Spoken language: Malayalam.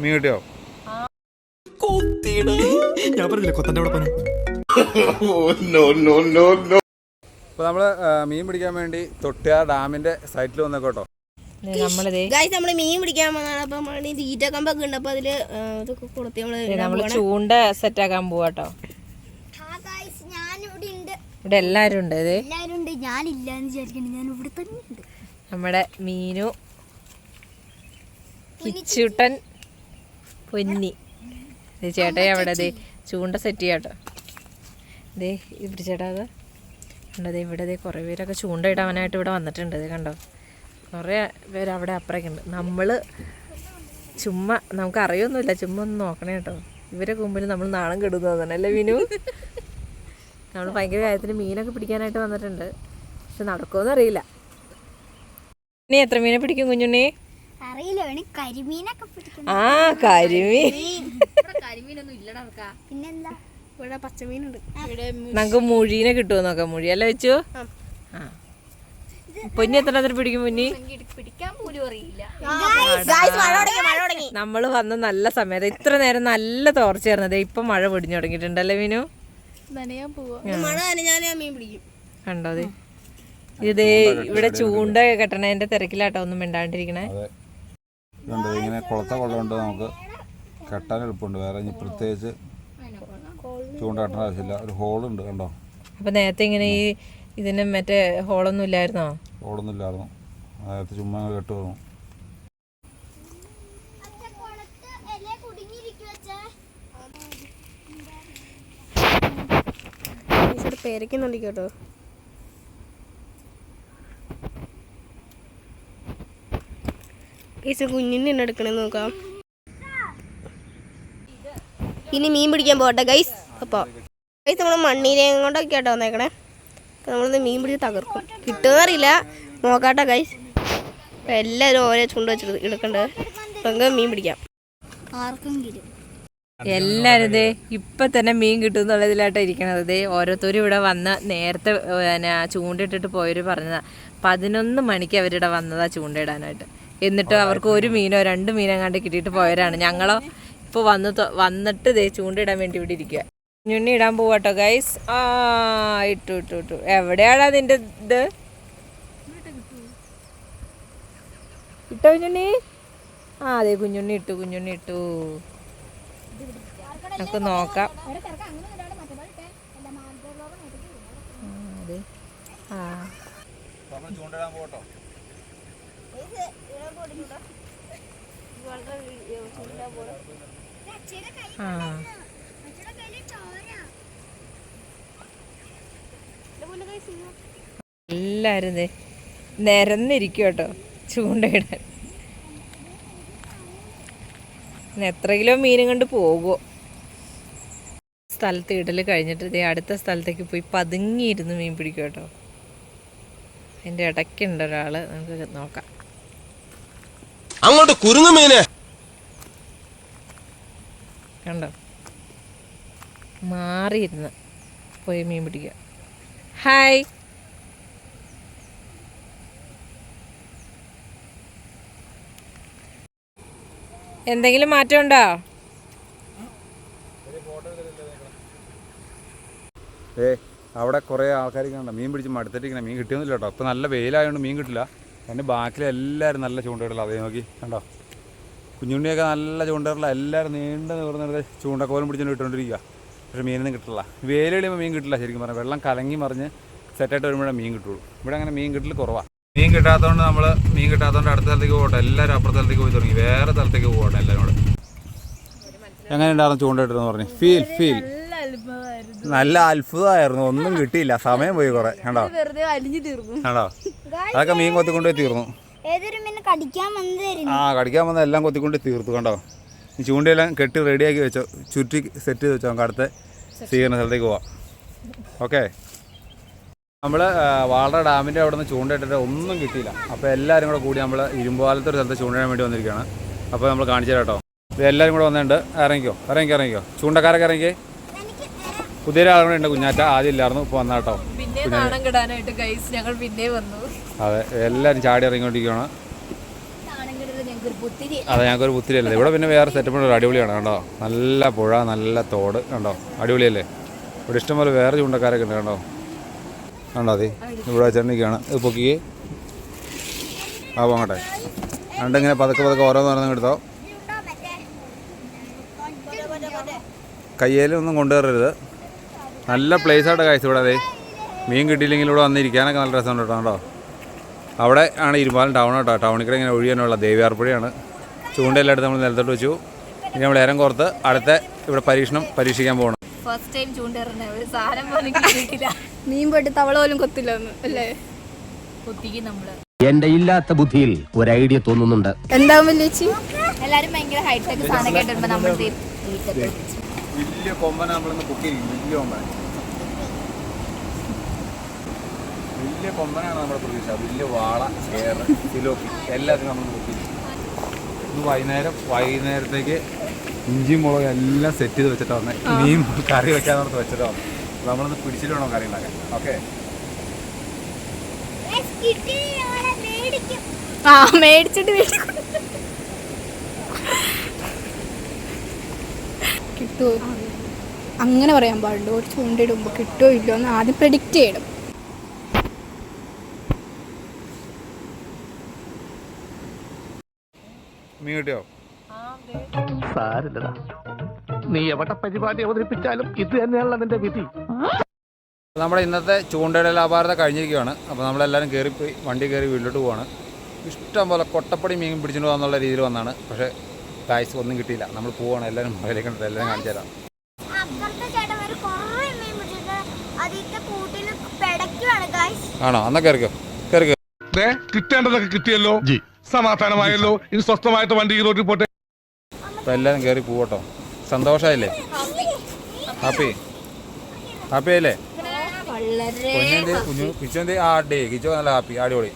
മീൻ കിട്ടിയോ? ഞാൻ പറഞ്ഞില്ലേ കൊത്തന്റെ അപ്പോൾ നമ്മൾ മീൻ പിടിക്കാൻ വേണ്ടി തൊട്ടിയാർ ഡാമിന്റെ സൈറ്റിൽ വന്നേക്കോട്ടോ ഗായ്സ് നമ്മൾ മീൻ പിടിക്കാൻ വന്നതാണ് അപ്പൊ നമ്മൾ തീറ്റ കമ്പൊക്കെ ഉണ്ട്. അപ്പൊ അതിൽ ഇതൊക്കെ കൊടുത്തി നമ്മൾ ചൂണ്ട സെറ്റ് ആക്കാൻ പോവാട്ടോ ഇവിടെ എല്ലാരും ഉണ്ട് എല്ലാരും ഉണ്ട്. ഞാനില്ല എന്ന് വിചാരിക്കണ്ട. ഞാൻ ഇവിടെ തന്നെ ഉണ്ട്. നമ്മുടെ മീനു കിച്ചൂട്ടൻ പൊന്നി. ചേട്ടാ അവിടെ ദേ ചൂണ്ട സെറ്റ് ചെയ്യാട്ടോ. ദേ ഇവിടെ ചേട്ടാ അത്. കണ്ടോ ദേ ഇവിടെ ദേ കുറേ പേരൊക്കെ ചൂണ്ട ഇടാനായിട്ട് ഇവിടെ വന്നിട്ടുണ്ട്. ദേ കണ്ടോ? കുറേ പേര് അവിടെ അപ്പുറമൊക്കെ ഉണ്ട്. നമ്മൾ ചുമ്മാ നമുക്ക് അറിയൊന്നുമില്ല ചുമ്മാ ഒന്ന് നോക്കണേ കേട്ടോ. ഇവരെ മുമ്പിൽ നമ്മൾ നാണം കെടുന്നു അല്ലേ വിനു? നമ്മൾ ഭയങ്കര കാര്യത്തിന് മീനൊക്കെ പിടിക്കാനായിട്ട് വന്നിട്ടുണ്ട്. പക്ഷെ നടക്കുമെന്ന് അറിയില്ല നീ എത്ര മീനെ പിടിക്കും കുഞ്ഞുണ്ണി? അറിയില്ല കരിമീനൊക്കെ ആ കരിമീൻ. പിന്നെന്താ? ഇവിടെ പച്ചമീനുണ്ട്. നമുക്ക് മുഴീനെ കിട്ടുമോ നോക്കാം. മുഴി അല്ല വെച്ചു? ആ. പൊന്നി എത്ര എത്ര പിടിക്കും പൊന്നി? പിടിക്കാൻ പോലും അറിയില്ല. നമ്മൾ വന്ന നല്ല സമയത്ത് ഇത്ര നേരം നല്ല തോർച്ചയായിരുന്നത് ഇപ്പൊ മഴ പൊടിഞ്ഞു തുടങ്ങിയിട്ടുണ്ടല്ലേ മീനു? കണ്ടോ ദേ ഇതേ ഇവിടെ ചൂണ്ട കെട്ടണതിന്റെ തിരക്കിലാട്ടോ ഒന്നും മിണ്ടാണ്ടിരിക്കണേ. ഇതുണ്ട്. ഇങ്ങനെ കുളത്തെ കൊള്ളുകൊണ്ട് നമുക്ക് കെട്ടാൻ എളുപ്പമുണ്ട്. വേറെ ഇനി പ്രത്യേകിച്ച് ചൂണ്ട ആവശ്യമില്ല. ഒരു ഹോളുണ്ട് കണ്ടോ? അപ്പോൾ നേരത്തെ ഇങ്ങനെ ഈ ഇതിന് മറ്റേ ഹോളൊന്നും ഇല്ലായിരുന്നോ? ഹോളൊന്നും ഇല്ലായിരുന്നു. നേരത്തെ ചുമ്മാ കെട്ട് വന്നു. പേരക്കുന്നുണ്ട് കേട്ടോ. ഈസ് കുഞ്ഞിനെ തന്നെ എടുക്കണേ നോക്കാം. ഇനി മീൻ പിടിക്കാൻ പോകട്ടെ ഗൈസ് അപ്പോൾ ഗൈസ് നമ്മൾ മണ്ണീരയും കൊണ്ടൊക്കെ ആട്ടോ വന്നേക്കണേ. അപ്പോൾ നമ്മളിന്ന് മീൻ പിടിച്ച് തകർക്കും. കിട്ടുമെന്നറിയില്ല നോക്കാട്ടെ ഗൈസ് എല്ലാവരും ഓരോ ചുണ്ട് വെച്ചിട്ട് എടുക്കണ്ടത് അപ്പം മീൻ പിടിക്കാം. ആർക്കെങ്കിലും എല്ലാവരും ദേ ഇപ്പൊ തന്നെ മീൻ കിട്ടും എന്നുള്ളതിലായിട്ട് ഇരിക്കണത്. ദേ ഓരോരുത്തരും ഇവിടെ വന്ന നേരത്തെ പിന്നെ ചൂണ്ടയിട്ടിട്ട് പോയവര് പറഞ്ഞതാ. പതിനൊന്ന് മണിക്ക് അവരിവിടെ വന്നതാ ചൂണ്ടയിടാനായിട്ട് എന്നിട്ട് അവർക്ക് ഒരു മീനോ രണ്ട് മീനോ കണ്ട് കിട്ടിയിട്ട് പോയവരാണ്. ഞങ്ങളോ ഇപ്പോൾ വന്ന് വന്നിട്ട് ദേ ചൂണ്ടിടാൻ വേണ്ടി ഇവിടെ ഇരിക്കുക ഞുണ്ണി ഇടാൻ പോവാട്ടോ ഗൈസ് ആ ഇട്ടു ഇട്ടു ഇട്ടു. എവിടെയാടാ നിന്റെ ഇത്? ഇട്ടോ കുഞ്ഞുണ്ണി? ആ അതെ കുഞ്ഞുണ്ണി ഇട്ടു കുഞ്ഞുണ്ണി ഇട്ടു. നമുക്ക് നോക്കാം. ആ, അതെ. ആ. ചൂണ്ടിടാൻ പോട്ടോ ആ. എല്ലാവരും ദേ നിരന്നിരിക്കും കേട്ടോ ചൂണ്ടയിടാൻ. എത്ര കിലോ മീനും കൊണ്ട് പോകുമോ സ്ഥലത്ത് ഇടൽ കഴിഞ്ഞിട്ട് ദേ അടുത്ത സ്ഥലത്തേക്ക് പോയി പതുങ്ങിയിരുന്ന് മീൻ പിടിക്കും കേട്ടോ. അതിന്റെ ഇടയ്ക്കുണ്ട് ഒരാൾ നമുക്ക് നോക്കാം. അങ്ങോട്ട് കുരുങ്ങുമീനെ കണ്ടോ? മാറിയിരുന്ന് പോയി മീൻ പിടിക്കുക ഹായ് എന്തെങ്കിലും മാറ്റമുണ്ടോ? ഏ അവിടെ കുറേ ആൾക്കാർ കണ്ടോ? മീൻ പിടിച്ച് മടുത്തിട്ടിങ്ങനെ മീൻ കിട്ടിയൊന്നുമില്ല കേട്ടോ. അപ്പോൾ നല്ല വെയിലായതുകൊണ്ട് മീൻ കിട്ടില്ല. എന്റെ ബാക്കിൽ എല്ലാവരും നല്ല ചൂണ്ടയിടല. അതേ നോക്കി കണ്ടോ? കുഞ്ഞുണ്ണിയൊക്കെ നല്ല ചൂണ്ടയിടല. എല്ലാവരും നീണ്ട നിവർന്നിട്ട് ചൂണ്ടക്കോലും പിടിച്ചുകൊണ്ട് ഇട്ടുകൊണ്ടിരിക്കുക പക്ഷേ മീനൊന്നും കിട്ടില്ല. വെയിൽ കഴിയുമ്പോൾ മീൻ കിട്ടില്ല ശരിക്കും പറഞ്ഞാൽ വെള്ളം കലങ്ങി മറിഞ്ഞ് സെറ്റായിട്ട് വരുമ്പോഴേ മീൻ കിട്ടുള്ളൂ. ഇവിടെ അങ്ങനെ മീൻ കിട്ടൽ കുറവാണ് മീൻ കിട്ടാത്തതുകൊണ്ട് നമ്മൾ മീൻ കിട്ടാത്തതുകൊണ്ട് അടുത്ത സ്ഥലത്തേക്ക് പോകട്ടെ. എല്ലാവരും അപ്പുറത്തെ സ്ഥലത്തേക്ക് പോയി തുടങ്ങി. വേറെ സ്ഥലത്തേക്ക് പോകട്ടെ എല്ലാവരും കൂടെ എങ്ങനെ ഉണ്ടായിരുന്നു ചൂണ്ടയിട്ടെന്ന് പറഞ്ഞു. ഫീൽ ഫീൽ നല്ല അത്ഭുതമായിരുന്നു. ഒന്നും കിട്ടിയില്ല. സമയം പോയി കുറെ. കണ്ടോ? കണ്ടോ? അതൊക്കെ മീൻ കൊത്തിക്കൊണ്ടേ തീർന്നു. ആ കടിക്കാൻ വന്ന എല്ലാം കൊത്തിക്കൊണ്ട് തീർത്തു കണ്ടോ? ഈ ചൂണ്ടയെല്ലാം കെട്ടി റെഡിയാക്കി വെച്ചോ. ചുറ്റി സെറ്റ് ചെയ്ത് വെച്ചോ. നമുക്ക് അടുത്ത സ്വീകരണ സ്ഥലത്തേക്ക് പോവാം. ഓക്കെ നമ്മൾ വാളറ ഡാമിന്റെ അവിടെ നിന്ന് ചൂണ്ടയിട്ടിട്ട് ഒന്നും കിട്ടിയില്ല. അപ്പോൾ എല്ലാവരും കൂടെ കൂടി നമ്മൾ ഇരുമ്പാലത്തെ ഒരു സ്ഥലത്ത് ചൂണ്ടയിടാൻ വേണ്ടി വന്നിരിക്കുകയാണ്. അപ്പോൾ നമ്മൾ കാണിച്ചു കേട്ടോ. ഇത് എല്ലാവരും കൂടെ വന്നിട്ടുണ്ട്. ഇറങ്ങിക്കോ. ഇറങ്ങിക്കോ ഇറങ്ങിക്കോ. ചൂണ്ടക്കാരൊക്കെ ഇറങ്ങിക്കേ. പുതിയ ആളുകളുണ്ട് കുഞ്ഞാറ്റ. ആദ്യം ഇല്ലായിരുന്നു. ഇപ്പോൾ വന്നാ കേട്ടോ. പിന്നെ നാണം കിടാനായിട്ട് ഗൈസ് ഞങ്ങൾ പിന്നെ വന്നു. അതെ എല്ലാരും ചാടി ഇറങ്ങിക്കൊണ്ടിരിക്കുകയാണ്. അതെ ഞങ്ങൾക്കൊരു പുത്തിരിയല്ലേ? ഇവിടെ പിന്നെ വേറെ സെറ്റപ്പ് ഉണ്ട് അടിപൊളിയാണ് കണ്ടോ? നല്ല പുഴ നല്ല തോട് കണ്ടോ? അടിപൊളിയല്ലേ? ഇവിടെ ഇഷ്ടംപോലെ വേറെ ചൂണ്ടക്കാരൊക്കെ ഉണ്ട് കണ്ടോ? കണ്ടോ അതെ? ഇവിടെ ചെണ്ണിക്കാണ് ഇത് പൊക്കിയേ ആ പോങ്ങട്ടെ. രണ്ടിങ്ങനെ പതുക്കെ പതുക്കെ ഓരോന്ന് ഓരോന്ന് എടുത്തോ കയ്യേലൊന്നും കൊണ്ടുവരരുത്. നല്ല പ്ലേസ് ആയിട്ട് കാഴ്ച ഇവിടെ അതെ. മീൻ കിട്ടിയില്ലെങ്കിൽ ഇവിടെ വന്നിരിക്കാനൊക്കെ നല്ല രസമുണ്ട് കേട്ടോ കണ്ടോ? അവിടെ ആണ് ഇരുമ്പാലം ടൗൺ കേട്ടോ. ടൗണിൽ കൂടെ ഇങ്ങനെ ഒഴിയാനുള്ള ദേവിയാർപ്പുഴയാണ്. ചൂണ്ടയെല്ലാം എടുത്ത് നമ്മൾ നിലത്തോട്ട് വെച്ചു. ഇനി നമ്മൾ ഏരം കോർത്ത് അടുത്ത ഇവിടെ പരീക്ഷണം പരീക്ഷിക്കാൻ പോകണം ഫസ്റ്റ് ടൈം ചൂണ്ടേറണ ഒരു സാധനം പോലും കിട്ടിയിട്ടില്ല. മീൻ പോയിട്ട് തവള പോലും കൊത്തില്ല അല്ലേ? കൊത്തിക്കും നമ്മൾ. എന്റെ ഇല്ലാത്ത ബുദ്ധിയിൽ ഒരു ഐഡിയ തോന്നുന്നുണ്ട്. എന്താവും ചേച്ചി എല്ലാരും ഭയങ്കര ഹൈടെക് സാധനം കേട്ടിരുമ്പോ നമ്മൾ വലിയ കൊമ്പന നമ്മളിന്ന് കുക്കിയിരിക്കും വലിയ കൊമ്പന. വലിയ കൊമ്പനാണ് നമ്മുടെ പ്രതീക്ഷ. വലിയ വാള ചേറ് സിലോപ്പി എല്ലാത്തിനും നമ്മൾ നോക്കി. ഇന്ന് വൈകുന്നേരം വൈകുന്നേരത്തേക്ക് ഇഞ്ചി മുളക് എല്ലാം സെറ്റ് ചെയ്ത് വെച്ചിട്ടാ വന്നേ. മീൻ കറി വെക്കാന്നോർത്ത് വെച്ചിട്ടാ വന്നേ. നമ്മളൊന്ന് പിടിച്ചിട്ട് വേണം കറി ഉണ്ടാക്കാൻ. ഓക്കെ? ആ മേടിച്ചിട്ട് കിട്ടുമോ അങ്ങനെ പറയാൻ പാടുള്ളൂ ഒരു ചൂണ്ടയിടുമ്പോൾ കിട്ടുമോ ഇല്ലയോ എന്ന് ആദ്യം പ്രെഡിക്റ്റ് ചെയ്യണം. മീൻ കിട്ടിയോ? സാരില്ലടാ. നീ എവിടെ പരിപാടി അവതരിപ്പിച്ചാലും ഇത് തന്നെയാണല്ലോ നിന്റെ വിധി. നമ്മുടെ ഇന്നത്തെ ചൂണ്ടയുടെ വ്യാപാരത കഴിഞ്ഞിരിക്കുകയാണ്. അപ്പോൾ നമ്മളെല്ലാവരും പോയി വണ്ടി കയറി വീട്ടിലോട്ട് പോവാണ്. ഇഷ്ടം പോലെ കൊട്ടപ്പടി മീൻ പിടിച്ചിട്ട് പോകാന്നുള്ള രീതിയിൽ വന്നാണ്. പക്ഷേ കായ്സ് ഒന്നും കിട്ടിയില്ല. നമ്മൾ പോവാണ്. എല്ലാവരും മുകളിലേക്ക് കണ്ടിട്ട് എല്ലാവരും കാണിച്ചു തരാം. ആണോ? അന്നൊക്കെ കയറിക്കോ കയറിക്കോ ദേ, കിട്ടേണ്ടതൊക്കെ കിട്ടിയല്ലോ. സമാധാനമായല്ലോ. ഇനി സ്വസ്ഥമായിട്ട് വണ്ടി റോഡിൽ പോട്ടെ. അപ്പോൾ എല്ലാവരും കയറി പോവട്ടോ. സന്തോഷമായില്ലേ ഹാപ്പി. ഹാപ്പി അല്ലേ കുഞ്ഞു കിച്ചോ ആ ഡേ കിച്ചോ നല്ല ഹാപ്പി അടിപൊളി.